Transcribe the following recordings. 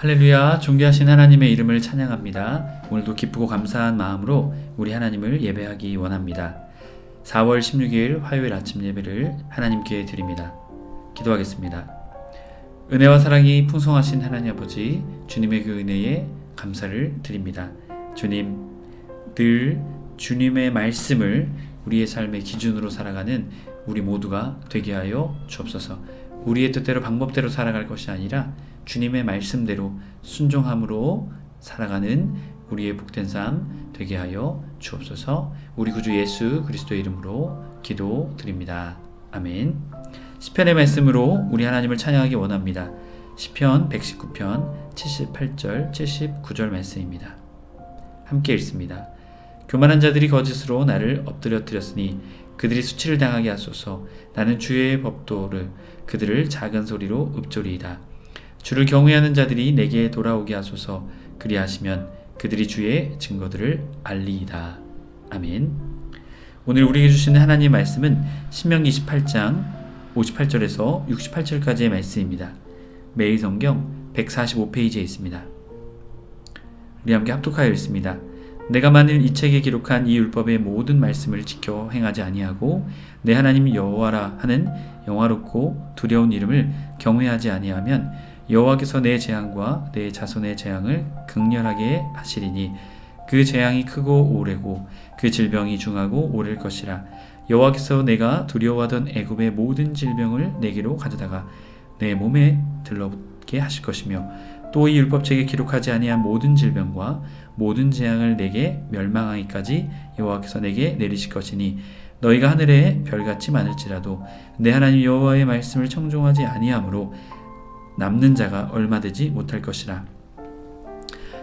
할렐루야, 존귀하신 하나님의 이름을 찬양합니다. 오늘도 기쁘고 감사한 마음으로 우리 하나님을 예배하기 원합니다. 4월 16일 화요일 아침 예배를 하나님께 드립니다. 기도하겠습니다. 은혜와 사랑이 풍성하신 하나님 아버지, 주님의 그 은혜에 감사를 드립니다. 주님, 늘 주님의 말씀을 우리의 삶의 기준으로 살아가는 우리 모두가 되게 하여 주옵소서. 우리의 뜻대로 방법대로 살아갈 것이 아니라 주님의 말씀대로 순종함으로 살아가는 우리의 복된 삶 되게 하여 주옵소서. 우리 구주 예수 그리스도의 이름으로 기도드립니다. 아멘. 시편의 말씀으로 우리 하나님을 찬양하기 원합니다. 시편 119편 78절 79절 말씀입니다. 함께 읽습니다. 교만한 자들이 거짓으로 나를 엎드려뜨렸으니 그들이 수치를 당하게 하소서. 나는 주의 법도를 그들을 작은 소리로 읊조리이다. 주를 경외하는 자들이 내게 돌아오게 하소서. 그리하시면 그들이 주의 증거들을 알리이다. 아멘. 오늘 우리에게 주시는 하나님 말씀은 신명기 28장 58절에서 68절까지의 말씀입니다. 매일 성경 145페이지에 있습니다. 우리 함께 합독하여 읽습니다. 내가 만일 이 책에 기록한 이 율법의 모든 말씀을 지켜 행하지 아니하고 내 하나님 여호와라 하는 영화롭고 두려운 이름을 경외하지 아니하면 여호와께서 내 재앙과 내 자손의 재앙을 극렬하게 하시리니 그 재앙이 크고 오래고 그 질병이 중하고 오래일 것이라. 여호와께서 내가 두려워하던 애굽의 모든 질병을 내게로 가져다가 내 몸에 들러붙게 하실 것이며 또 이 율법책에 기록하지 아니한 모든 질병과 모든 재앙을 내게 멸망하기까지 여호와께서 내게 내리실 것이니 너희가 하늘에 별같이 많을지라도 내 하나님 여호와의 말씀을 청종하지 아니하므로 남는 자가 얼마 되지 못할 것이라.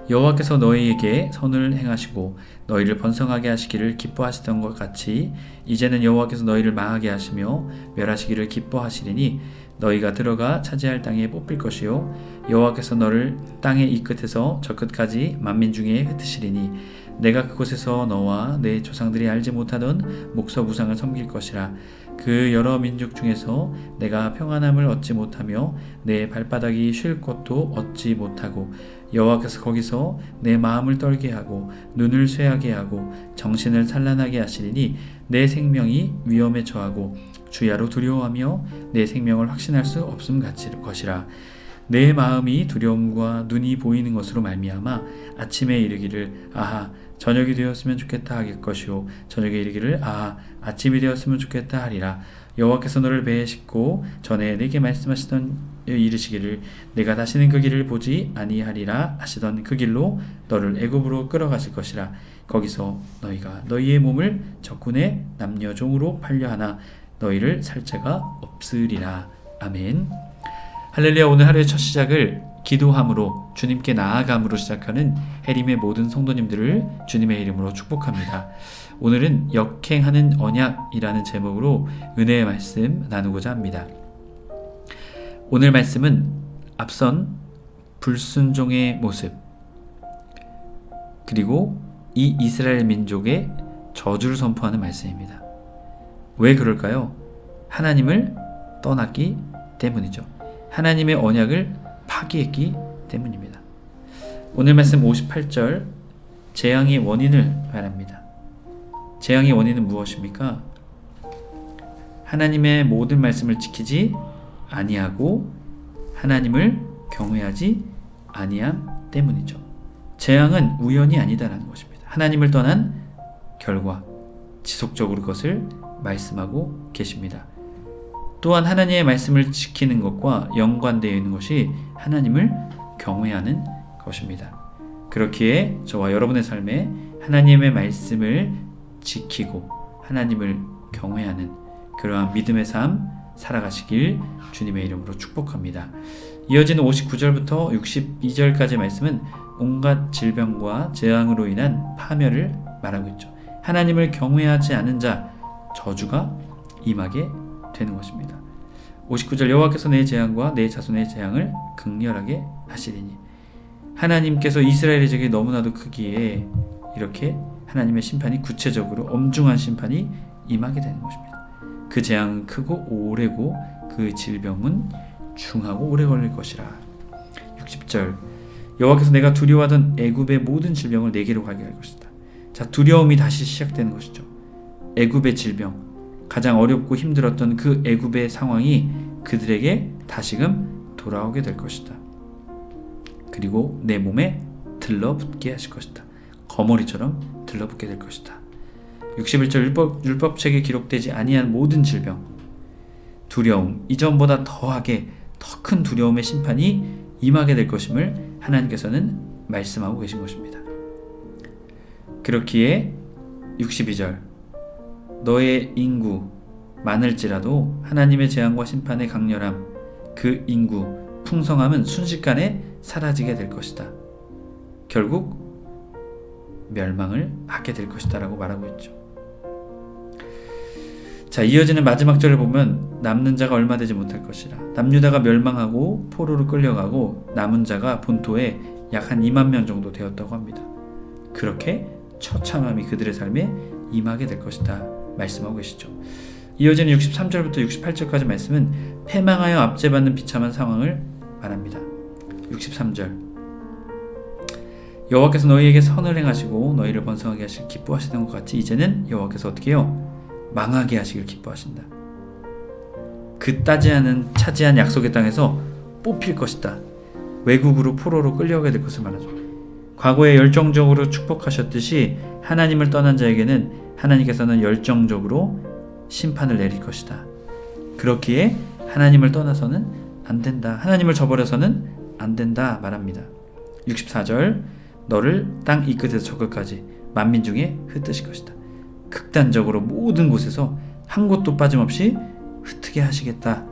여호와께서 너희에게 선을 행하시고 너희를 번성하게 하시기를 기뻐하시던 것 같이 이제는 여호와께서 너희를 망하게 하시며 멸하시기를 기뻐하시리니 너희가 들어가 차지할 땅에 뽑힐 것이요 여호와께서 너를 땅의 이 끝에서 저 끝까지 만민 중에 흩으시리니 내가 그곳에서 너와 내 조상들이 알지 못하던 목석 우상을 섬길 것이라. 그 여러 민족 중에서 내가 평안함을 얻지 못하며 내 발바닥이 쉴 곳도 얻지 못하고 여호와께서 거기서 내 마음을 떨게 하고 눈을 쇠하게 하고 정신을 산란하게 하시리니 내 생명이 위험에 처하고 주야로 두려워하며 내 생명을 확신할 수 없음 같이 것이라. 내 마음이 두려움과 눈이 보이는 것으로 말미암아 아침에 이르기를 아하 저녁이 되었으면 좋겠다 하길 것이요 저녁에 이르기를 아하 아침이 되었으면 좋겠다 하리라. 여호와께서 너를 배에 싣고 전에 내게 말씀하시던 이르시기를 내가 다시는 그 길을 보지 아니하리라 하시던 그 길로 너를 애굽으로 끌어가실 것이라. 거기서 너희가 너희의 몸을 적군의 남녀 종으로 팔려 하나 너희를 살 자가 없으리라. 아멘. 할렐루야. 오늘 하루의 첫 시작을 기도함으로 주님께 나아감으로 시작하는 해림의 모든 성도님들을 주님의 이름으로 축복합니다. 오늘은 역행하는 언약이라는 제목으로 은혜의 말씀 나누고자 합니다. 오늘 말씀은 앞선 불순종의 모습 그리고 이 이스라엘 민족의 저주를 선포하는 말씀입니다. 왜 그럴까요? 하나님을 떠났기 때문이죠. 하나님의 언약을 파기했기 때문입니다. 오늘 말씀 58절 재앙의 원인을 말합니다. 재앙의 원인은 무엇입니까? 하나님의 모든 말씀을 지키지 아니하고 하나님을 경외하지 아니함 때문이죠. 재앙은 우연이 아니다라는 것입니다. 하나님을 떠난 결과 지속적으로 그것을 말씀하고 계십니다. 또한 하나님의 말씀을 지키는 것과 연관되어 있는 것이 하나님을 경외하는 것입니다. 그렇기에 저와 여러분의 삶에 하나님의 말씀을 지키고 하나님을 경외하는 그러한 믿음의 삶 살아가시길 주님의 이름으로 축복합니다. 이어지는 59절부터 62절까지 말씀은 온갖 질병과 재앙으로 인한 파멸을 말하고 있죠. 하나님을 경외하지 않은 자 저주가 임하게 되는 것입니다. 59절 여호와께서 내 재앙과 내 자손의 재앙을 극렬하게 하시리니 하나님께서 이스라엘의 적이 너무나도 크기에 이렇게 하나님의 심판이 구체적으로 엄중한 심판이 임하게 되는 것입니다. 그 재앙은 크고 오래고 그 질병은 중하고 오래 걸릴 것이라. 60절 여호와께서 내가 두려워하던 애굽의 모든 질병을 내게로 가게 할 것이다. 자, 두려움이 다시 시작되는 것이죠. 애굽의 질병, 가장 어렵고 힘들었던 그 애굽의 상황이 그들에게 다시금 돌아오게 될 것이다. 그리고 내 몸에 들러붙게 하실 것이다. 거머리처럼 들러붙게 될 것이다. 61절 율법, 율법책에 기록되지 아니한 모든 질병, 두려움, 이전보다 더하게 더 큰 두려움의 심판이 임하게 될 것임을 하나님께서는 말씀하고 계신 것입니다. 그렇기에 62절 너의 인구 많을지라도 하나님의 재앙과 심판의 강렬함 그 인구 풍성함은 순식간에 사라지게 될 것이다. 결국 멸망을 하게 될 것이다라고 말하고 있죠. 자, 이어지는 마지막 절을 보면 남는 자가 얼마 되지 못할 것이라. 남유다가 멸망하고 포로로 끌려가고 남은 자가 본토에 약 한 2만 명 정도 되었다고 합니다. 그렇게 처참함이 그들의 삶에 임하게 될 것이다. 말씀하고 계시죠. 이어지는 63절부터 68절까지 말씀은 패망하여 압제받는 비참한 상황을 말합니다. 63절 여호와께서 너희에게 선을 행하시고 너희를 번성하게 하실 기뻐하시던 것 같이 이제는 여호와께서 어떻게 해요? 망하게 하시길 기뻐하신다. 그 따지 않은 차지한 약속의 땅에서 뽑힐 것이다. 외국으로 포로로 끌려가게 될 것을 말하죠. 과거에 열정적으로 축복하셨듯이 하나님을 떠난 자에게는 하나님께서는 열정적으로 심판을 내릴 것이다. 그렇기에 하나님을 떠나서는 안 된다. 하나님을 저버려서는 안 된다 말합니다. 64절 너를 땅 이 끝에서 저 끝까지 만민 중에 흩으실 것이다. 극단적으로 모든 곳에서 한 곳도 빠짐없이 흩게 하시겠다.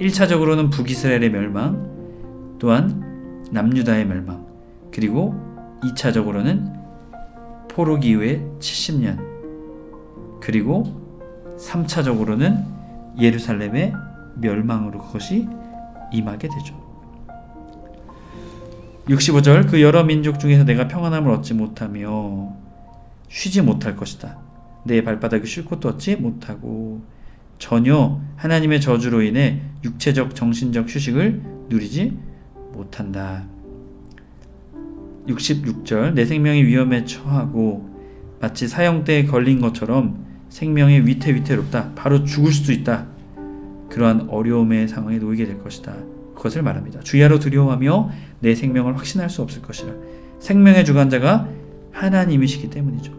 1차적으로는 북이스라엘의 멸망, 또한 남유다의 멸망, 그리고 2차적으로는 포로 기 후에 70년, 그리고 3차적으로는 예루살렘의 멸망으로 그것이 임하게 되죠. 65절 그 여러 민족 중에서 내가 평안함을 얻지 못하며 쉬지 못할 것이다. 내 발바닥이 쉴 곳도 얻지 못하고 전혀 하나님의 저주로 인해 육체적 정신적 휴식을 누리지 못한다. 66절 내 생명이 위험에 처하고 마치 사형대에 걸린 것처럼 생명이 위태위태롭다. 바로 죽을 수도 있다. 그러한 어려움의 상황에 놓이게 될 것이다. 그것을 말합니다. 주야로 두려워하며 내 생명을 확신할 수 없을 것이라. 생명의 주관자가 하나님이시기 때문이죠.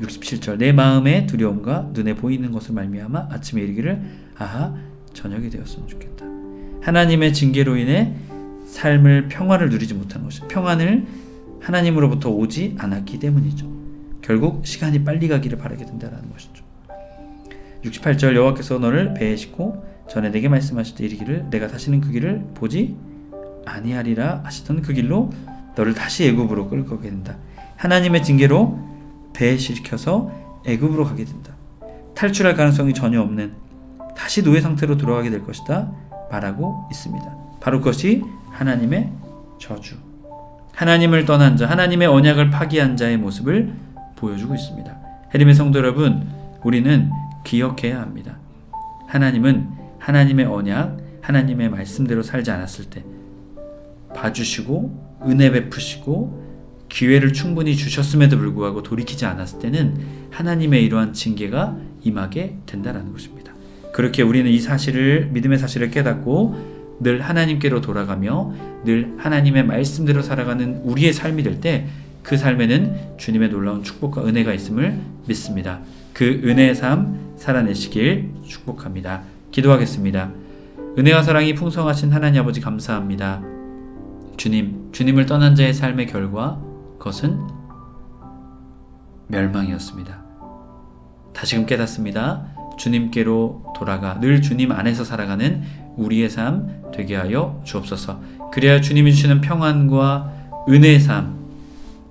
67절 내 마음의 두려움과 눈에 보이는 것을 말미암아 아침에 이르기를 아하 저녁이 되었으면 좋겠다. 하나님의 징계로 인해 삶을 평화를 누리지 못하는 것이 평안을 하나님으로부터 오지 않았기 때문이죠. 결국 시간이 빨리 가기를 바라게 된다는 것이죠. 68절 여호와께서 너를 배에 싣고 전에 내게 말씀하실 때 이르기를 내가 다시는 그 길을 보지 아니하리라 하시던 그 길로 너를 다시 애굽으로 끌고 가게 된다. 하나님의 징계로 배에 실켜서 애굽으로 가게 된다. 탈출할 가능성이 전혀 없는 다시 노예 상태로 돌아가게 될 것이다 말하고 있습니다. 바로 그것이 하나님의 저주. 하나님을 떠난 자, 하나님의 언약을 파기한 자의 모습을 보여주고 있습니다. 해림의 성도 여러분, 우리는 기억해야 합니다. 하나님은 하나님의 언약, 하나님의 말씀대로 살지 않았을 때 봐주시고 은혜 베푸시고 기회를 충분히 주셨음에도 불구하고 돌이키지 않았을 때는 하나님의 이러한 징계가 임하게 된다라는 것입니다. 그렇게 우리는 이 사실을 믿음의 사실을 깨닫고 늘 하나님께로 돌아가며 늘 하나님의 말씀대로 살아가는 우리의 삶이 될 때 그 삶에는 주님의 놀라운 축복과 은혜가 있음을 믿습니다. 그 은혜의 삶 살아내시길 축복합니다. 기도하겠습니다. 은혜와 사랑이 풍성하신 하나님 아버지 감사합니다. 주님, 주님을 떠난 자의 삶의 결과 그것은 멸망이었습니다. 다시금 깨닫습니다. 주님께로 돌아가 늘 주님 안에서 살아가는 우리의 삶 되게 하여 주옵소서. 그래야 주님이 주시는 평안과 은혜의 삶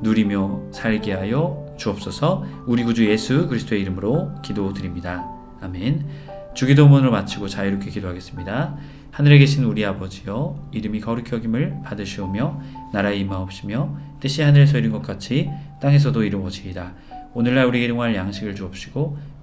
누리며 살게 하여 주옵소서. 우리 구주 예수 그리스도의 이름으로 기도드립니다. 아멘. 주기도문을 마치고 자유롭게 기도하겠습니다. 하늘에 계신 우리 아버지여 이름이 거룩히 여김을 받으시오며 나라의 임하옵시며 뜻이 하늘에서 이룬 것 같이 땅에서도 이루어지이다. 오늘날 우리에게 일용할 양식을 주옵시고